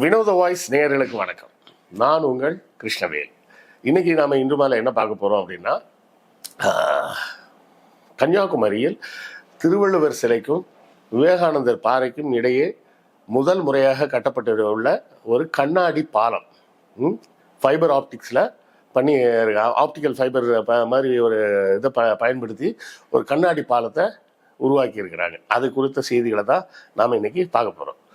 வினோத வாய்ஸ் நேயர்களுக்கு வணக்கம். நான் உங்கள் கிருஷ்ணவேல். இன்னைக்கு நாம இன்று மேலே என்ன பார்க்க போறோம் அப்படின்னா கன்னியாகுமரியில் திருவள்ளுவர் சிலைக்கும் விவேகானந்தர் பாறைக்கும் இடையே முதல் முறையாக கட்டப்பட்டுள்ள ஒரு கண்ணாடி பாலம். ஃபைபர் ஆப்டிக்ஸில் பண்ணி ஆப்டிக்கல் ஃபைபர் மாதிரி ஒரு இதை ப பயன்படுத்தி ஒரு கண்ணாடி பாலத்தை உருவாக்கி இருக்கிறாங்க அது குறித்த செய்திகளை தான் நாம் இன்னைக்கு பார்க்க போகிறோம்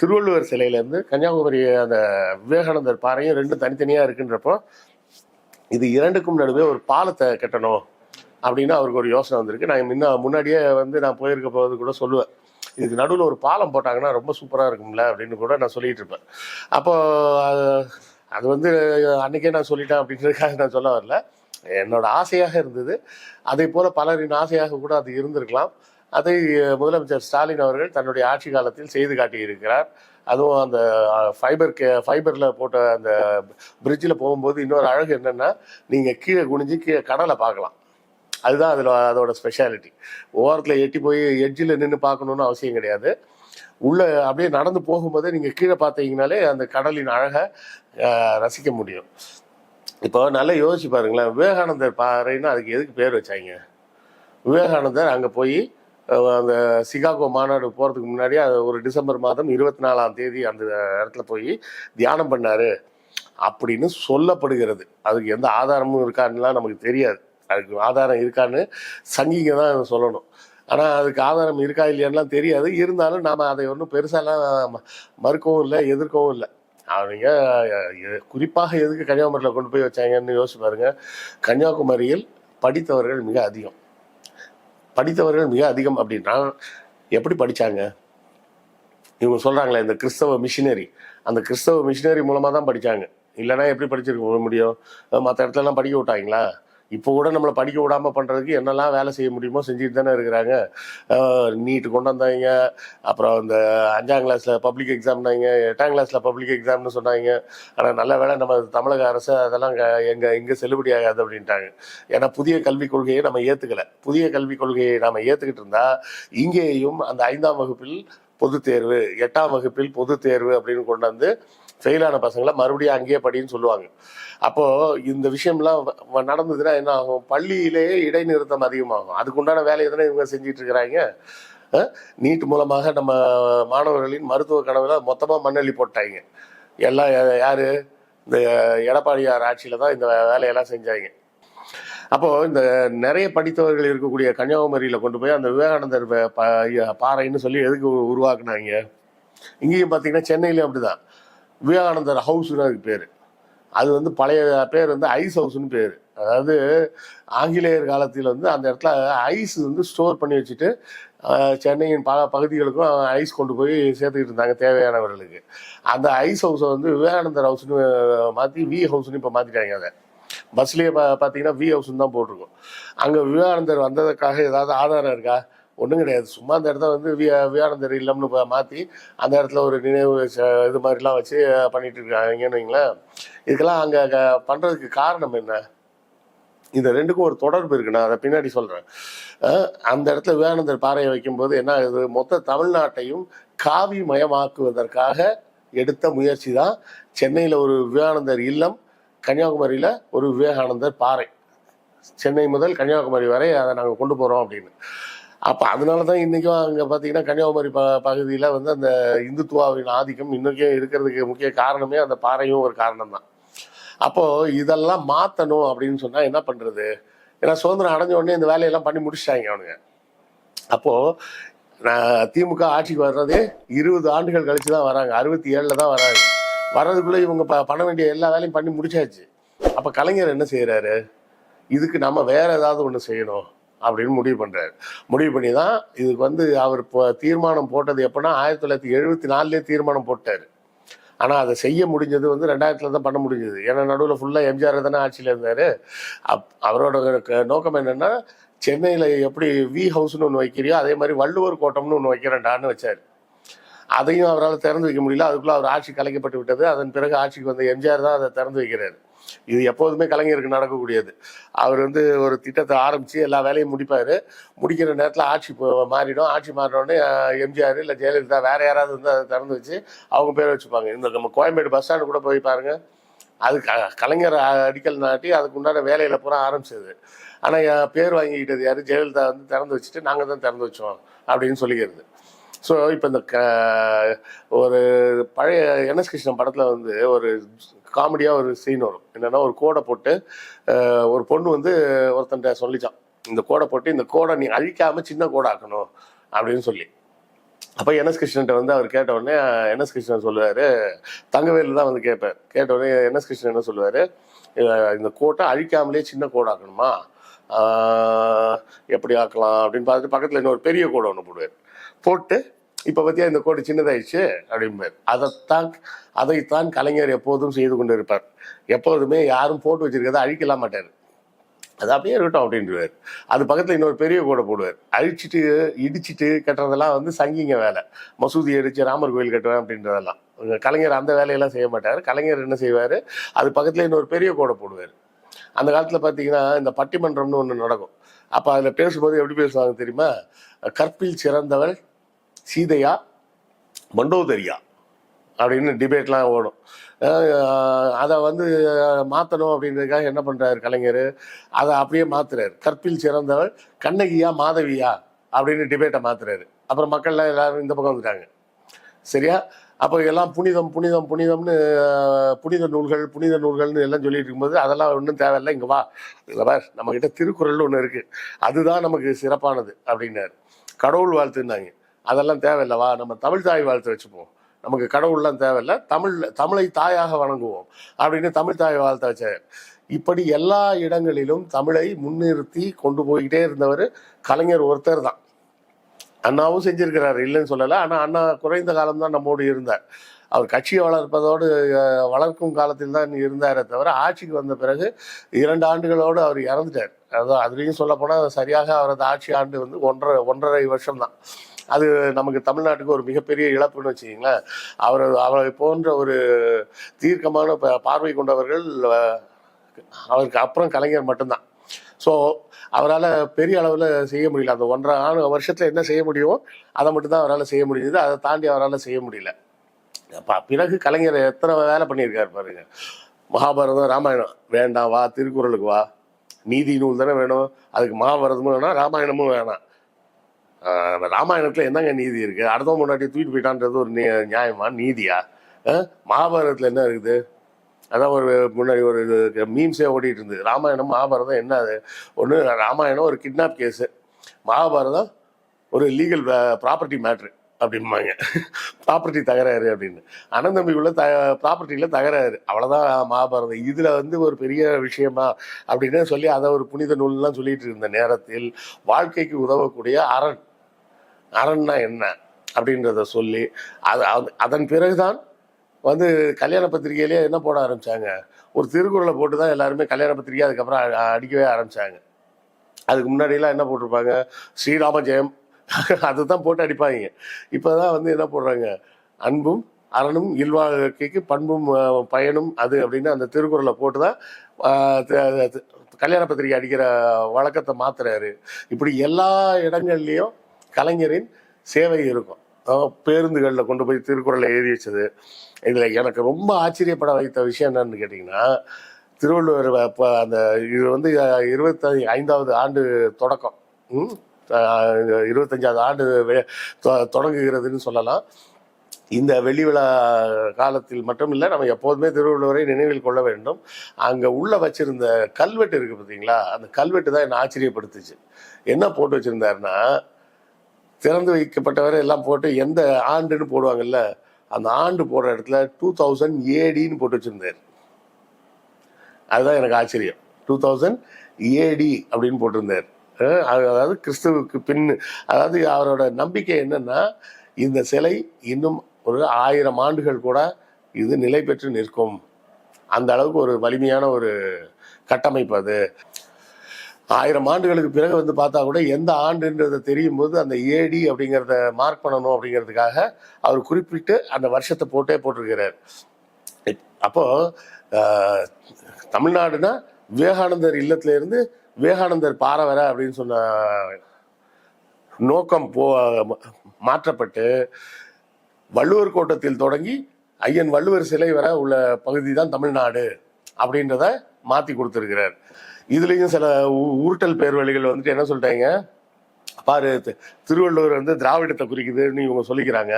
திருவள்ளுவர் சிலையிலேருந்து கன்னியாகுமரி அந்த விவேகானந்தர் பாறையும் ரெண்டும் தனித்தனியாக இருக்குன்றப்போ இது இரண்டுக்கும் நடுவே ஒரு பாலத்தை கட்டணும் அப்படின்னு அவருக்கு ஒரு யோசனை வந்திருக்கு. நான் முன்ன முன்னாடியே வந்து நான் போயிருக்க போது கூட சொல்லுவேன். இதுக்கு நடுவில் ஒரு பாலம் போட்டாங்கன்னா ரொம்ப சூப்பராக இருக்கும்ல அப்படின்னு கூட நான் சொல்லிட்டு இருப்பேன். அப்போ அது- அது வந்து அன்னைக்கே நான் சொல்லிட்டேன் அப்படின்றதுக்காக நான் சொல்ல வரல. என்னோட ஆசையாக இருந்தது. அதே போல பலரின் ஆசையாக கூட அது இருந்திருக்கலாம். அதை முதலமைச்சர் ஸ்டாலின் அவர்கள் தன்னுடைய ஆட்சி காலத்தில் செய்து காட்டியிருக்கிறார். அதுவும் அந்த ஃபைபர் கே ஃபைபரில் போட்ட அந்த பிரிட்ஜில் போகும்போது இன்னொரு அழகு என்னென்னா நீங்கள் கீழே குனிஞ்சு கீழே கடலை பார்க்கலாம். அதுதான் அதில் அதோட ஸ்பெஷாலிட்டி ஓரத்தில் எட்டி போய் எட்ஜில் நின்று பார்க்கணுன்னு அவசியம் கிடையாது. உள்ளே அப்படியே நடந்து போகும்போதே நீங்கள் கீழே பார்த்தீங்கனாலே அந்த கடலின் அழகை ரசிக்க முடியும். இப்போ நல்லா யோசிச்சு பாருங்களேன். விவேகானந்தர் பாறைன்னு அதுக்கு எதுக்கு பேர் வச்சாங்க? விவேகானந்தர் அங்கே போய் அந்த சிகாகோ மாநாடு போகிறதுக்கு முன்னாடி அது ஒரு டிசம்பர் மாதம் இருபத்தி நாலாம் தேதி அந்த இடத்துல போய் தியானம் பண்ணார். அப்படின்னு சொல்லப்படுகிறது. அதுக்கு எந்த ஆதாரமும் இருக்கான்னுலாம் நமக்கு தெரியாது. அதுக்கு ஆதாரம் இருக்கான்னு சங்கிங்க தான் சொல்லணும். ஆனால் அதுக்கு ஆதாரம் இருக்கா இல்லையான்லாம் தெரியாது. இருந்தாலும் நாம் அதை ஒன்றும் பெருசாலாம் மறுக்கவும் இல்லை எதிர்க்கவும் இல்லை. அவங்க குறிப்பாக எதுக்கு கன்னியாகுமரியில் கொண்டு போய் வச்சாங்கன்னு யோசிச்சு பாருங்க. கன்னியாகுமரியில் படித்தவர்கள் மிக அதிகம். படித்தவர்கள் மிக அதிகம் அப்படின்னா எப்படி படித்தாங்க இவங்க சொல்கிறாங்களே இந்த கிறிஸ்தவ மிஷினரி. அந்த கிறிஸ்தவ மிஷினரி மூலமாக தான் படித்தாங்க இல்லைன்னா எப்படி படிச்சிருக்க முடியும்? மற்ற இடத்துலலாம் படிக்க விட்டாங்களா? இப்போ கூட நம்மளை படிக்க விடாம பண்றதுக்கு என்னெல்லாம் வேலை செய்ய முடியுமோ செஞ்சுட்டு தானே இருக்கிறாங்க. நீட்டு கொண்டு வந்தாங்க. அப்புறம் இந்த அஞ்சாம் கிளாஸ்ல பப்ளிக் எக்ஸாம்னாங்க எட்டாம் கிளாஸ்ல பப்ளிக் எக்ஸாம்னு சொன்னாங்க. ஆனால் நல்ல வேளை நம்ம தமிழக அரசு அதெல்லாம் க- எங்க செல்லுபடி ஆகாது அப்படின்ட்டாங்க. ஏன்னா புதிய கல்விக் கொள்கையை நம்ம ஏத்துக்கல. புதிய கல்விக் கொள்கையை நாம ஏத்துக்கிட்டு இருந்தா இங்கேயும் அந்த ஐந்தாம் வகுப்பில் பொதுத் தேர்வு எட்டாம் வகுப்பில் பொதுத் தேர்வு அப்படின்னு கொண்டு வந்து ஃபெயிலான பசங்களை மறுபடியும் அங்கேயே படின்னு சொல்லுவாங்க. அப்போ இந்த விஷயம்லாம் வ- நடந்ததுன்னா என்ன ஆகும்? பள்ளியிலேயே இடைநிறுத்தம் அதிகமாகும். அதுக்குண்டான வேலையை தானே இவங்க செஞ்சிட்டு இருக்கிறாங்க. நீட் மூலமாக நம்ம மாணவர்களின் மருத்துவ கனவுல மொத்தமாக மண்ணள்ளி போட்டாங்க. எல்லாம் யா- யாரு? இந்த எடப்பாடியார் ஆட்சியில தான் இந்த வேலையெல்லாம் செஞ்சாங்க. அப்போ இந்த நிறைய படித்தவர்கள் இருக்கக்கூடிய கன்னியாகுமரியில கொண்டு போய் அந்த விவேகானந்தர் பாறைன்னு சொல்லி எதுக்கு உருவாக்குனாங்க? இங்கேயும் பார்த்தீங்கன்னா சென்னையிலயும் அப்படிதான். விவேகானந்தர் ஹவுஸ்னு அதுக்கு பேர். அது வந்து பழைய பேர் வந்து ஐஸ் ஹவுஸ்னு பேர். அதாவது ஆங்கிலேயர் காலத்தில் வந்து அந்த இடத்துல ஐஸ் வந்து ஸ்டோர் பண்ணி வச்சுட்டு சென்னையின் பல பகுதிகளுக்கும் ஐஸ் கொண்டு போய் சேர்த்துக்கிட்டு இருந்தாங்க தேவையானவர்களுக்கு. அந்த ஐஸ் ஹவுஸை வந்து விவேகானந்தர் ஹவுஸ்னு மாற்றி வி ஹவுஸ்னு இப்போ மாற்றிட்டாங்க அதை. பஸ்லேயே பா பார்த்தீங்கன்னா வி ஹவுஸ்னு தான் போட்டிருக்கும். அங்கே விவேகானந்தர் வந்ததுக்காக ஏதாவது ஆதாரம் இருக்கா? ஒன்றும் கிடையாது. சும்மா அந்த இடத்த வந்து வி விவேகானந்தர் இல்லம்னு மாற்றி அந்த இடத்துல ஒரு நினைவு ச- இது மாதிரிலாம் வச்சு பண்ணிட்டு இருக்காங்கன்னு வைங்களேன். இதுக்கெல்லாம் அங்கே பண்ணுறதுக்கு காரணம் என்ன? இந்த ரெண்டுக்கும் ஒரு தொடர்பு இருக்கு. நான் அதை பின்னாடி சொல்கிறேன் அந்த இடத்துல விவேகானந்தர் பாறையை வைக்கும்போது என்ன ஆகுது? மொத்த தமிழ்நாட்டையும் காவி மயமாக்குவதற்காக எடுத்த முயற்சி தான் சென்னையில் ஒரு விவேகானந்தர் இல்லம் கன்னியாகுமரியில் ஒரு விவேகானந்தர் பாறை. சென்னை முதல் கன்னியாகுமரி வரை அதை நாங்கள் கொண்டு போகிறோம் அப்படின்னு. அப்போ அதனால தான் இன்றைக்கும் அங்கே பார்த்தீங்கன்னா கன்னியாகுமரி ப பகுதியில் வந்து அந்த இந்துத்துவாவின் ஆதிக்கம் இன்றைக்கும் இருக்கிறதுக்கு முக்கிய காரணமே அந்த பாறையும் ஒரு காரணம் தான் அப்போது இதெல்லாம் மாற்றணும் அப்படின்னு சொன்னால் என்ன பண்ணுறது ஏன்னா சுதந்திரம் அடைஞ்ச உடனே இந்த வேலையெல்லாம் பண்ணி முடிச்சிட்டாங்க அவனுங்க. அப்போது நான் திமுக ஆட்சிக்கு வர்றதே இருபது ஆண்டுகள் கழித்து தான் வராங்க. அறுபத்தி ஏழில் தான் வராங்க. வர்றதுக்குள்ளே இவங்க ப பண்ண வேண்டிய எல்லா வேலையும் பண்ணி முடிச்சாச்சு. அப்போ கலைஞர் என்ன செய்கிறாரு இதுக்கு நம்ம வேற ஏதாவது ஒன்று செய்யணும். அப்படின்னு முடிவு பண்ணுறாரு முடிவு பண்ணி தான் இதுக்கு வந்து அவர் இப்போ தீர்மானம் போட்டது எப்போனா ஆயிரத்தி தொள்ளாயிரத்தி எழுபத்தி நாலுலேயே தீர்மானம் போட்டார். ஆனால் அதை செய்ய முடிஞ்சது வந்து ரெண்டாயிரத்தில் தான் பண்ண முடிஞ்சது. ஏன்னா நடுவில் ஃபுல்லாக எம்ஜிஆர் தானே ஆட்சியில் இருந்தார். அப் அவரோட க- நோக்கம் என்னென்னா சென்னையில் எப்படி வி ஹவுஸ்னு ஒன்று வைக்கிறியோ அதே மாதிரி வள்ளுவர் கோட்டம்னு ஒன்று வைக்கிறேன்டான்னு வச்சார். அதையும் அவரால் திறந்து வைக்க முடியல. அதுக்குள்ளே அவர் ஆட்சி கலைக்கப்பட்டு விட்டது. அதன் பிறகு ஆட்சிக்கு வந்த எம்ஜிஆர் தான் அதை திறந்து வைக்கிறார். இது எப்போதுமே கலைஞருக்கு நடக்கக்கூடியது. அவர் வந்து ஒரு திட்டத்தை ஆரம்பித்து எல்லா வேலையும் முடிப்பார். முடிக்கிற நேரத்தில் ஆட்சி போ- மாறிடும். ஆட்சி மாறினோடனே எம்ஜிஆர் இல்லை ஜெயலலிதா வேறு யாராவது வந்து அதை திறந்து வச்சு அவங்க பேர் வச்சுப்பாங்க. இந்த நம்ம கோயம்பேடு பஸ் ஸ்டாண்டு கூட போய் பாருங்கள் அது க கலைஞர் அடிக்கல் நாட்டி அதுக்கு உண்டான வேலையில் பூரா ஆரம்பிச்சது. ஆனால் பேர் வாங்கிக்கிட்டது யார்? ஜெயலலிதா வந்து திறந்து வச்சுட்டு நாங்கள் தான் திறந்து வச்சோம் அப்படின்னு சொல்லிக்கிறது. ஸோ இப்போ இந்த க ஒரு பழைய என்எஸ் கிருஷ்ணன் படத்தில் வந்து ஒரு காமெடியாக ஒரு சீன் வரும். என்னன்னா ஒரு கோடை போட்டு ஒரு பொண்ணு வந்து ஒருத்தன்ட்ட சொல்லிச்சான். இந்த கோடை போட்டு இந்த கோடை நீ அழிக்காமல் சின்ன கோடை ஆக்கணும் அப்படின்னு சொல்லி. அப்போ என்எஸ் கிருஷ்ணன்ட்ட வந்து அவர் கேட்ட உடனே என்எஸ் கிருஷ்ணன் சொல்லுவார் தங்கவேலு தான் வந்து கேட்பேன் கேட்ட உடனே என்எஸ் கிருஷ்ணன் என்ன சொல்லுவார் இந்த கோட்டை அழிக்காமலே சின்ன கோடை ஆக்கணுமா? எப்படி ஆக்கலாம்? அப்படின்னு பார்த்துட்டு பக்கத்தில் இன்னொரு பெரிய கோடை ஒன்று போடுவார். போட்டு இப்போ பற்றியா இந்த கோடு சின்னதாயிடுச்சு அப்படிம்பார் அதைத்தான் அதைத்தான் கலைஞர் எப்போதும் செய்து கொண்டு இருப்பார் எப்போதுமே யாரும் போட்டு வச்சிருக்கிறத அழிக்கலாம் மாட்டார். அது அப்படியே இருக்கட்டும் அப்படின்றவர் அது பக்கத்தில் இன்னொரு பெரிய கோடை போடுவார். அழிச்சிட்டு இடிச்சிட்டு கட்டுறதெல்லாம் வந்து சங்கிங்க வேலை. மசூதி அடிச்சு ராமர் கோயில் கட்டுவேன் அப்படின்றதெல்லாம். கலைஞர் அந்த வேலையெல்லாம் செய்ய மாட்டார். கலைஞர் என்ன செய்வார்? அது பக்கத்தில் இன்னொரு பெரிய கோடை போடுவார். அந்த காலத்தில் பார்த்தீங்கன்னா இந்த பட்டிமன்றம்னு ஒன்று நடக்கும். அப்போ அதில் பேசும்போது எப்படி பேசுவாங்க தெரியுமா? கற்பில் சிறந்தவள் சீதையா மண்டோதரியா அப்படின்னு டிபேட்லாம் ஓடும். அதை வந்து மாற்றணும் அப்படின்றதுக்காக என்ன பண்ணுறாரு கலைஞர்? அதை அப்படியே மாற்றுறாரு கற்பில் சிறந்தவள் கண்ணகியா மாதவியா அப்படின்னு டிபேட்டை மாற்றுறாரு அப்புறம் மக்கள்லாம் எல்லாரும் இந்த பக்கம் வந்துட்டாங்க. சரியா? அப்போ எல்லாம் புனிதம் புனிதம் புனிதம்னு புனித நூல்கள் புனித நூல்கள்னு எல்லாம் சொல்லிட்டு இருக்கும்போது அதெல்லாம் ஒன்றும் தேவையில்லை. இங்கே வா. இல்லை பார். நம்மக்கிட்ட திருக்குறள்னு ஒன்று இருக்குது அதுதான் நமக்கு சிறப்பானது அப்படின்னாரு. கடவுள் வாழ்த்துன்னாங்க. அதெல்லாம் தேவையில்லவா நம்ம தமிழ் தாய் வாழ்த்து வச்சுப்போம். நமக்கு கடவுள்லாம் தேவையில்லை. தமிழ் தமிழை தாயாக வணங்குவோம் அப்படின்னு தமிழ் தாய் வாழ்த்த வச்சார். இப்படி எல்லா இடங்களிலும் தமிழை முன்னிறுத்தி கொண்டு போய்கிட்டே இருந்தவர் கலைஞர் ஒருத்தர் தான். அண்ணாவும் செஞ்சிருக்கிறாரு இல்லைன்னு சொல்லலை. ஆனால் அண்ணா குறைந்த காலம் தான் நம்மோடு இருந்தார். அவர் கட்சியை வளர்ப்பதோடு வளர்க்கும் காலத்தில் தான் இருந்தாரே தவிர ஆட்சிக்கு வந்த பிறகு இரண்டு ஆண்டுகளோடு அவர் இறந்துட்டார். அதான் அதுலேயும் சொல்லப்போனால் சரியாக அவரது ஆட்சி ஆண்டு வந்து ஒன்றரை ஒன்றரை வருஷம் தான் அது நமக்கு தமிழ்நாட்டுக்கு ஒரு மிகப்பெரிய இழப்புன்னு வச்சுக்கிங்களேன். அவர் அவரை போன்ற ஒரு தீர்க்கமான ப- பார்வை கொண்டவர்கள் அவருக்கு அப்புறம் கலைஞர் மட்டும்தான். ஸோ அவரால் பெரிய அளவில் செய்ய முடியல. அந்த ஒன்றரை ஆண்டு வருஷத்தில் என்ன செய்ய முடியுமோ அதை மட்டும்தான் அவரால் செய்ய முடியுது அதை தாண்டி அவரால் செய்ய முடியல. பிறகு கலைஞர் எத்தனை வேலை பண்ணியிருக்காரு பாருங்க. மகாபாரதம் ராமாயணம். வேண்டாம் வா திருக்குறளுக்கு வா. நீதி நூல் தானே வேணும். அதுக்கு மகாபாரதமும் வேணாம் ராமாயணமும் வேணாம். ராமாயணத்துல என்னங்க நீதி இருக்கு? அடுத்தவங்க முன்னாடி தூக்கிட்டு போயிட்டான்றது ஒரு நியாயமா? நீதியா? ஆஹ் மகாபாரதத்துல என்ன இருக்குது? அதான் ஒரு முன்னாடி ஒரு மீம்ஸே ஓடிட்டு இருந்தது. ராமாயணம் மகாபாரதம் என்ன அது? ஒன்று ராமாயணம் ஒரு கிட்னாப் கேஸு மகாபாரதம் ஒரு லீகல் ப்ராப்பர்ட்டி மேட்ரு அப்படிம்பாங்க. ப்ராப்பர்ட்டி தகராறு அப்படின்னு. அனந்தம்பிக்குள்ள த ப்ராப்பர்ட்டியில் தகராறு. அவ்வளோதான் மகாபாரதம். இதில் வந்து ஒரு பெரிய விஷயமா அப்படின்னு சொல்லி அதை ஒரு புனித நூல்லாம் சொல்லிட்டு இருந்த நேரத்தில் வாழ்க்கைக்கு உதவக்கூடிய அரண். அறன்னா என்ன அப்படின்றத சொல்லி அது அது- அதன் பிறகுதான் வந்து கல்யாண பத்திரிகையிலேயே என்ன போட ஆரம்பித்தாங்க ஒரு திருக்குறளை போட்டு தான் எல்லாருமே கல்யாண பத்திரிகை அதுக்கப்புறம் அடிக்கவே ஆரம்பித்தாங்க அதுக்கு முன்னாடியெல்லாம் என்ன போட்டிருப்பாங்க? ஸ்ரீராம ஜெயம். அதுதான் போட்டு அடிப்பாங்க. இப்போதான் வந்து என்ன போடுறாங்க? அன்பும் அரணும் இல்வாழ்க்கைக்கு பண்பும் பயனும் அது அப்படின்னு அந்த திருக்குறளை போட்டு தான் கல்யாண பத்திரிகை அடிக்கிற வழக்கத்தை மாத்துறாரு. இப்படி எல்லா இடங்கள்லையும் கலைஞரின் சேவை இருக்கும். பேருந்துகளில் கொண்டு போய் திருக்குறளை எழுதி வச்சது. இதில் எனக்கு ரொம்ப ஆச்சரியப்பட வைத்த விஷயம் என்னன்னு கேட்டிங்கன்னா திருவள்ளுவர் இப்போ அந்த இது வந்து இருபத்தி ஐந்தாவது ஆண்டு தொடக்கம். ம்? இருபத்தஞ்சாவது ஆண்டு தொ- தொடங்குகிறதுன்னு சொல்லலாம். இந்த வெள்ளி விழா காலத்தில் மட்டும் இல்லை நம்ம எப்போதுமே திருவள்ளுவரை நினைவில் கொள்ள வேண்டும். அங்கே உள்ள வச்சிருந்த கல்வெட்டு இருக்கு பார்த்தீங்களா அந்த கல்வெட்டு தான் என்னை ஆச்சரியப்படுத்துச்சு. என்ன போட்டு வச்சிருந்தாருன்னா திறந்து வைக்கப்பட்டவரை எல்லாம் போட்டு எந்த ஆண்டுன்னு போடுவாங்கல்ல அந்த ஆண்டு போடுற இடத்துல டூ தௌசண்ட் ஏடின்னு போட்டு வச்சிருந்தார். அதுதான் எனக்கு ஆச்சரியம். டூ தௌசண்ட் ஏடி அப்படின்னு போட்டிருந்தார். அது- அதாவது கிறிஸ்துவுக்கு பின் அதாவது அவரோட நம்பிக்கை என்னன்னா இந்த சிலை இன்னும் ஒரு ஆயிரம் ஆண்டுகள் கூட இது நிலை பெற்று நிற்கும். அந்த அளவுக்கு ஒரு வலிமையான ஒரு கட்டமைப்பு அது. ஆயிரம் ஆண்டுகளுக்கு பிறகு வந்து பார்த்தா கூட எந்த ஆண்டுன்றதை தெரியும் போது அந்த ஏடி அப்படிங்கிறத மார்க் பண்ணணும் அப்படிங்கிறதுக்காக அவர் குறிப்பிட்டு அந்த வருஷத்தை போட்டே போட்டிருக்கிறார். அப்போ தமிழ்நாடுனா விவேகானந்தர் இல்லத்திலேருந்து விவேகானந்தர் பாறை வர அப்படின்னு சொன்ன நோக்கம் போ மாற்றப்பட்டு வள்ளுவர் கோட்டத்தில் தொடங்கி ஐயன் வள்ளுவர் சிலை வர உள்ள பகுதி தான் தமிழ்நாடு அப்படின்றத மாற்றி கொடுத்துருக்கிறார். இதுலயும் சில உ- உருட்டல் பேர் வழிகள் வந்துட்டு என்ன சொல்லிட்டாங்க? பாரு திருவள்ளுவர் வந்து திராவிடத்தை குறிக்குதுன்னு இவங்க சொல்லிக்கிறாங்க.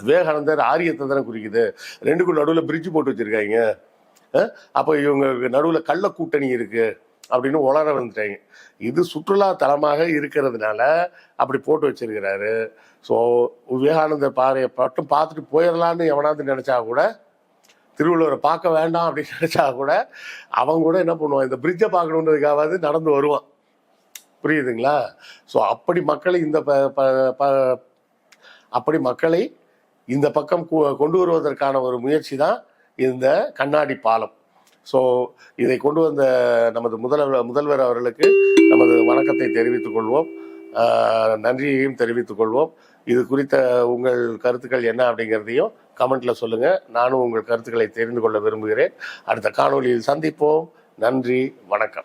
விவேகானந்தர் ஆரியத்தை தானே குறிக்குது. ரெண்டுக்கும் நடுவில் பிரிட்ஜ் போட்டு வச்சிருக்காங்க. அப்போ இவங்க நடுவில் கள்ள கூட்டணி இருக்கு அப்படின்னு உளர வந்துட்டாங்க. இது சுற்றுலா தலமாக இருக்கிறதுனால அப்படி போட்டு வச்சிருக்கிறாரு. ஸோ விவேகானந்தர் பாறையை மட்டும் பார்த்துட்டு போயிடலான்னு எவனாவது நினைச்சா கூட திருவள்ளுவரை பார்க்க வேண்டாம் அப்படின்னு நினச்சா கூட அவன் கூட என்ன பண்ணுவான்? இந்த பிரிட்ஜை பார்க்கணுன்றதுக்காவது நடந்து வருவான். புரியுதுங்களா? ஸோ அப்படி மக்களை இந்த ப ப- ப- அப்படி மக்களை இந்த பக்கம் கொண்டு வருவதற்கான ஒரு முயற்சி தான் இந்த கண்ணாடி பாலம். ஸோ இதை கொண்டு வந்த நமது முதல்வர் முதல்வர் அவர்களுக்கு நமது வணக்கத்தை தெரிவித்துக் கொள்வோம். நன்றியையும் தெரிவித்துக் கொள்வோம். இது குறித்த உங்கள் கருத்துக்கள் என்ன அப்படிங்கிறதையும் கமெண்ட்ல சொல்லுங்க. நானும் உங்கள் கருத்துக்களை தெரிந்து கொள்ள விரும்புகிறேன். அடுத்த காணொளியில் சந்திப்போம். நன்றி. வணக்கம்.